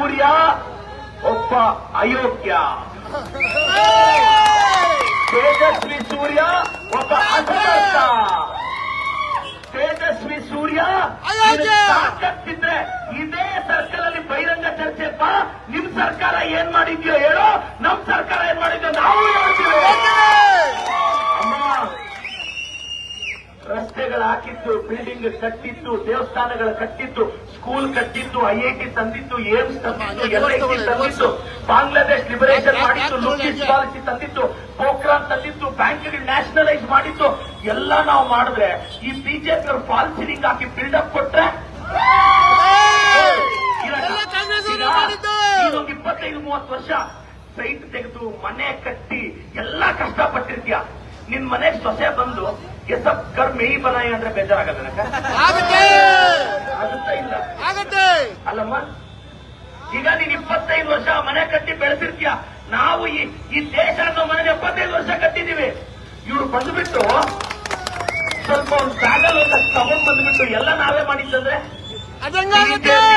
ಸೂರ್ಯ ಒಬ್ಬ ಅಯೋಗ್ಯ. ತೇಜಸ್ವಿ ಸೂರ್ಯ ಒಬ್ಬ ಅಸಮರ್ಥ. ತೇಜಸ್ವಿ ಸೂರ್ಯ ಅಯೋಗ್ಯ! ತಾಕತ್ತಿದ್ರೆ ಇದೇ ಸರ್ಕಲ್ ಅಲ್ಲಿ ಬಹಿರಂಗ ಚರ್ಚೆಪ್ಪ ನಿಮ್ ಸರ್ಕಾರ ಏನ್ ಮಾಡಿದ್ಯೋ ಹೇಳೋ ನಮ್ ಸರ್ಕಾರ ಏನ್ ಮಾಡಿದ್ಯೋ ನಾವು ಹೇಳ್ತೀವಿ ಅಮ್ಮ ರಸ್ತೆಗಳು ಹಾಕಿದ್ದು ಬಿಲ್ಡಿಂಗ್ ಕಟ್ಟಿದ್ದು ದೇವಸ್ಥಾನಗಳ ಕಟ್ಟಿದ್ದು ಸ್ಕೂಲ್ ಕಟ್ಟಿದ್ದು ಐಐಟಿ ತಂದಿದ್ದು ಏಮ್ಸ್ ತಂದಿದ್ದು ಎಲ್ಐಸಿ ತಂದಿದ್ದು ಬಾಂಗ್ಲಾದೇಶ್ ಲಿಬರೇಷನ್ ಮಾಡಿದ್ದು ಲೂಟಿಸ್ ಪಾಲಿಸಿ ತಂದಿದ್ದು ಪೋಖ್ರಾನ್ ತಂದಿದ್ದು ಬ್ಯಾಂಕ್ಗಳು ನ್ಯಾಷನಲೈಸ್ ಮಾಡಿದ್ದು ಎಲ್ಲ ನಾವು ಮಾಡಿದ್ರೆ ಈ ಬಿಜೆಪಿ ಅವರು ಫಾಲ್ ಸೀಲಿಂಗ್ ಹಾಕಿ ಬಿಲ್ಡಪ್ ಕೊಟ್ರೆ ಇಪ್ಪತ್ತೈದು ಮೂವತ್ತು ವರ್ಷ ಸೈಟ್ ತೆಗೆದು ಮನೆ ಕಟ್ಟಿ ಎಲ್ಲಾ ಕಷ್ಟಪಟ್ಟಿರ್ತೀಯ. ನಿನ್ ಮನೆ ಸೊಸೆ ಬಂದು ಎಸಪ್ ಕರ್ಮ ಈ ಬಲ ಅಂದ್ರೆ ಬೇಜಾರಾಗಲ್ಲ ನನಗ ಆಗುತ್ತೆ. ಆಗುತ್ತಾ ಇಲ್ಲ? ಆಗತ್ತೆ. ಅಲ್ಲಮ್ಮ ಈಗ ನೀನ್ ಇಪ್ಪತ್ತೈದು ವರ್ಷ ಮನೆ ಕಟ್ಟಿ ಬೆಳೆಸಿರ್ತೀಯ? ನಾವು ಈ ಈ ದೇಶ ಅನ್ನೋ ಮನೆ ಎಪ್ಪತ್ತೈದು ವರ್ಷ ಕಟ್ಟಿದೀವಿ ಇವ್ರು ಬಂದ್ಬಿಟ್ಟು ಸ್ವಲ್ಪ ಒಂದು ಜಾಗಲ್ ಅಂತ ತಗೊಂಡ್ ಬಂದ್ಬಿಟ್ಟು ಎಲ್ಲ ನಾವೇ ಮಾಡಿದ್ದಂದ್ರೆ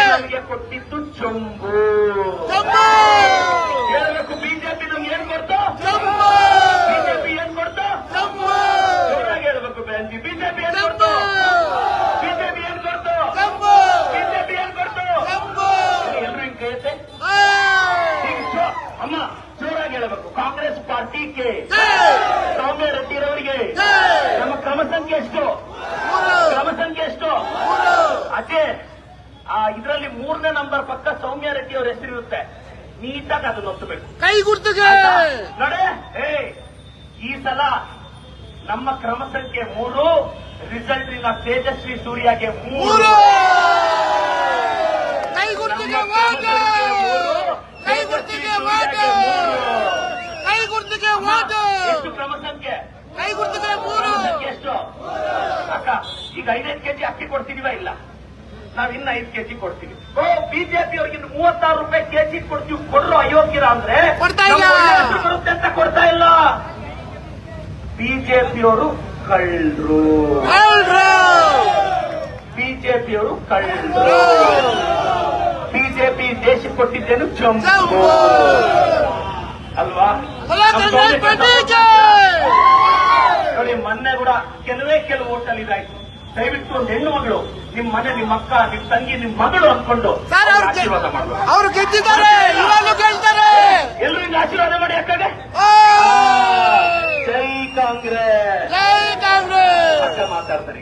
ನಮಗೆ ಕೊಟ್ಟಿದ್ದು ಚೊಂಬು ಜಂಬೂ ಹೇಳ್ಬೇಕು ಬಿಜೆಪಿ ನಮ್ಗೆ ಏನ್ ಕೊಡ್ತು ಜಂಬೂ ಬಿಜೆಪಿ ಏನ್ ಕೊಡ್ತು ಜಂಬೂ ಜೋರಾಗಿ ಹೇಳ್ಬೇಕು ಬೆಂಜಿ ಬಿಜೆಪಿ ಏನ್ ಕೊಡ್ತು ಬಿಜೆಪಿ ಏನ್ ಕೊಡ್ತು ಜಂಬೂ ಬಿಜೆಪಿ ಏನ್ ಕೊಡ್ತು ಜಂಬೂ ಎಲ್ರು ಹಿಂಗ್ ಕೈತೆ ಏ! ಈಗ ಜೋ- ಅಮ್ಮ ಜೋರಾಗಿ ಹೇಳ್ಬೇಕು ಕಾಂಗ್ರೆಸ್ ಜೈ! ಸೌಮ್ಯ ರೆಡ್ಡಿರವರಿಗೆ! ನಮ್ಮ ಕ್ರಮ ಸಂಖ್ಯೆ ಎಷ್ಟು? ಕ್ರಮ ಸಂಖ್ಯೆ ಎಷ್ಟು? ಅದೇ ಆ ಇದರಲ್ಲಿ ಮೂರನೇ ನಂಬರ್ ಪಕ್ಕ ಸೌಮ್ಯ ರೆಡ್ಡಿ ಅವ್ರ ಹೆಸರಿರುತ್ತೆ. ನೀಟಾಗಿ ಅದನ್ನ ಒತ್ತಬೇಕು ಕೈ ಗುರ್ತು ನಡೆ ಏ ಈ ಸಲ ನಮ್ಮ ಕ್ರಮ ಸಂಖ್ಯೆ ಮೂರು ರಿಸಲ್ಟ್ ತೇಜಸ್ವಿ ಸೂರ್ಯಗೆ ಮೂರು ಮೂರು ಕೈ ನಮ್ಮ ಗುರ್ತಿಗೆ ಕ್ರಮ ಓಟ ಸಂಖ್ಯೆ ಮೂರು, ಕೈ ತೇಜಸ್ವಿ ಗುರ್ತಿಗೆ ಸೂರ್ಯಗೆ ಓಟ ಮೂರು. ಕೈ ಗುರ್ತಿಗೆ ಅಮ್ಮ, ಓಟ ಎಷ್ಟು ಕ್ರಮ ಸಂಖ್ಯೆ ಎಷ್ಟು? ಅಕ್ಕ ಈಗ ಐದೈದು ಕೆಜಿ ಅಕ್ಕಿ ಕೊಡ್ತೀನಿವಾ ಇಲ್ಲ? ನಾವ್ ಇನ್ನ ಐದು ಕೆಜಿ ಕೊಡ್ತೀವಿ. ಓ ಬಿಜೆಪಿ ಅವ್ರಿಗೆ ಮೂವತ್ತಾರು ರೂಪಾಯಿ ಕೆಜಿ ಕೊಡ್ತೀವಿ ಕೊಡ್ರು ಅಯೋಗ್ಯರ ಅಂದ್ರೆ ಬರುತ್ತೆ ಅಂತ ಕೊಡ್ತಾ ಇಲ್ಲ. ಬಿಜೆಪಿಯವರು ಕಳ್ಳರು. ಬಿಜೆಪಿಯವರು ಕಳ್ಳರು. ಬಿಜೆಪಿ ದೇಶಕ್ಕೆ ಕೊಟ್ಟಿದ್ದೇನು ಚಂಪು ಜಂಬೂ. ಅಲ್ವಾ ಬಲ ನಮ್ಮ ಕಾಂಗ್ರೆಸ್ ಕಾಂಗ್ರೆಸ್ ಪಾರ್ಟಿಗೆ ನೋಡಿ ಮೊನ್ನೆ ಕೂಡ ಕೆಲವೇ ಕೆಲವು ಹೋಟೆಲ್ ಇದಾಯ್ತು ದಯವಿಟ್ಟು ಒಂದು ಹೆಣ್ಣು ಮಗಳು ನಿಮ್ ಮನೆ ನಿಮ್ ಅಕ್ಕ ನಿಮ್ ತಂಗಿ ನಿಮ್ ಮಗಳು ಅವ್ರು ಆಶೀರ್ವಾದ ಮಾಡುವ ಅವರು ಗೆದ್ದಿದ್ದಾರೆ ಹಿಂಗೆ ಆಶೀರ್ವಾದ ಮಾಡಿ ಅಕ್ಕಗೆ. ಓ! ಜೈ ಕಾಂಗ್ರೆಸ್. ಜೈ ಕಾಂಗ್ರೆಸ್. ಮಾತಾಡ್ತಾರೆ.